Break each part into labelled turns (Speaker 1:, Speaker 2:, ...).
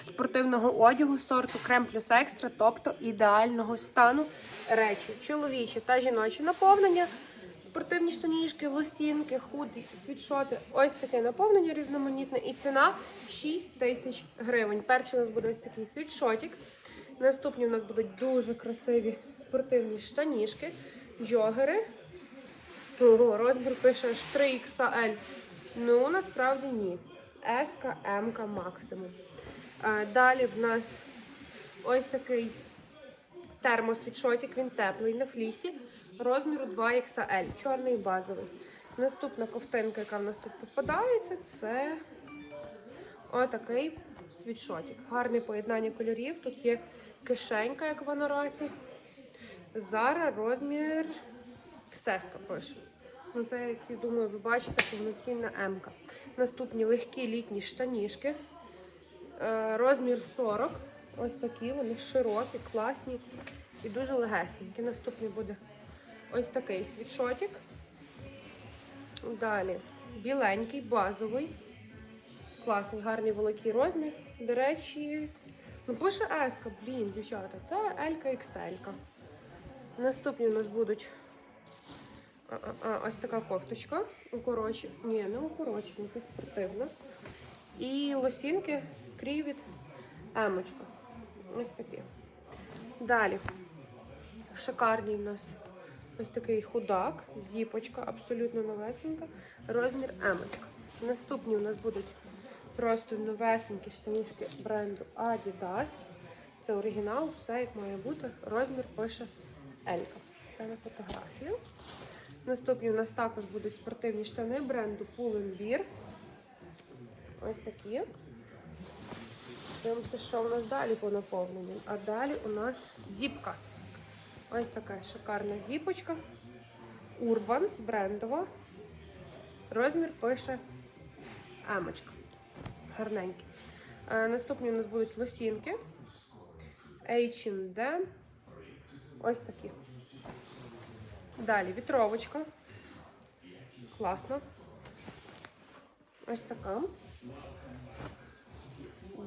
Speaker 1: Спортивного одягу сорту крем плюс екстра, тобто ідеального стану речі. Чоловічі та жіночі наповнення, спортивні штанішки, лосінки, худі, світшоти. Ось таке наповнення різноманітне. І ціна 6 тисяч гривень. Перший у нас буде ось такий світшотик. Наступні у нас будуть дуже красиві спортивні штанішки, джогери. Ого, розмір пише аж 3XL. Ну, насправді ні. М максимум. Далі в нас ось такий термосвітшотик, він теплий на флісі, розміру 2XL, чорний базовий. Наступна ковтинка, яка в нас тут попадається, це отакий світшотик. Гарне поєднання кольорів. Тут є кишенька, як в анараці. Зараз розмір ксеска пише. Ну, це, як я думаю, ви бачите, повноцінна М-ка. Наступні легкі літні штанішки. Е, Розмір 40. Ось такі, вони широкі, класні і дуже легесенькі. Наступний буде ось такий світшотик. Далі біленький, базовий. Класний, гарний великий розмір. До речі, ну пише еска, блін, дівчата, це Елька XL. Наступні у нас будуть а, а, а, ось така кофточка. Укорочі. Ні, не укорочена, це спортивна. І лосінки крівіт емочка. Ось такі. Далі. Шикарний у нас ось такий худак, зіпочка, абсолютно новесенька. Розмір емочка. Наступні у нас будуть просто новесенькі штанішки бренду Adidas. Це оригінал, все як має бути. Розмір пише Елька. Це на фотографію. Наступні у нас також будуть спортивні штани бренду Pull&Bear. Ось такі. Дивимося, що у нас далі по наповненню. А далі у нас зіпка. Ось така шикарна зіпочка. Урбан, брендова. Розмір пише Емочка. Гарненький. Е, Наступні у нас будуть лосінки. H&M. Ось такі. Далі вітровочка. Класно. Ось така.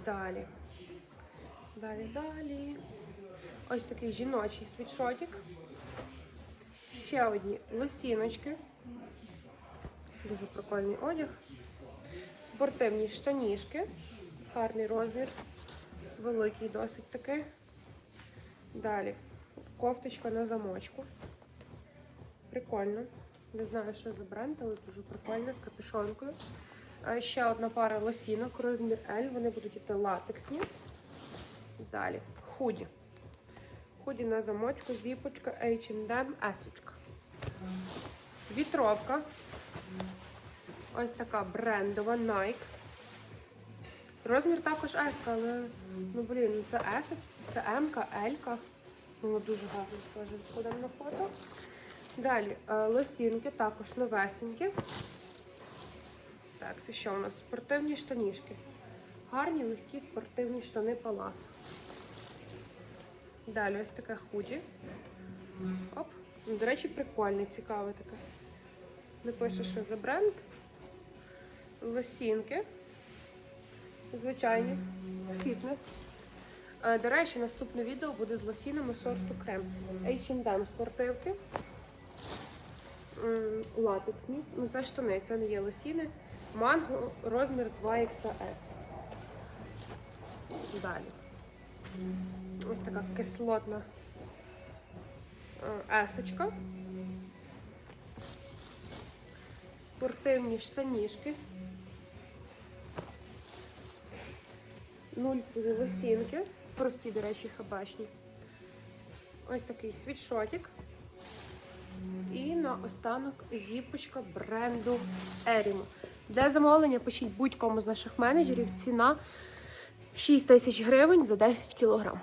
Speaker 1: Далі. Далі, далі. Ось такий жіночий світшотик. Ще одні лосіночки. Дуже прикольний одяг. Спортивні штанішки. Гарний розмір. Великий досить такий. Далі. Кофточка на замочку. Прикольно. Не знаю, що за бренд, але дуже прикольно, з капюшонкою. Ще одна пара лосінок, розмір L. Вони будуть іти латексні. Далі. Худі. Худі на замочку, зіпочка, H&M, есочка. Вітровка. Ось така брендова Nike. Розмір також S, але ну блін, ну це S, це М, L. Ну, дуже гарно теж виходимо на фото. Далі е, лосінки, також новесенькі. Так, це що у нас? Спортивні штанішки. Гарні, легкі спортивні штани палацу. Далі ось таке худі. Оп. Ну, До речі, прикольне, цікаве таке. Не пише, що за бренд. Лосінки. Звичайні. Фітнес. Е, До речі, наступне відео буде з лосінами сорту крем. H&M спортивки. Латексні. Ну, це штани, це не є лосіни. Манго розмір 2XS. Далі. Ось така кислотна е, есочка. Спортивні штанішки. Нульцеві лосінки. Прості, до речі, хабашні. Ось такий світшотик. І на останок зіпочка бренду Ерімо. Для замовлення пишіть будь-кому з наших менеджерів. Ціна 6 тисяч гривень за 10 кілограм.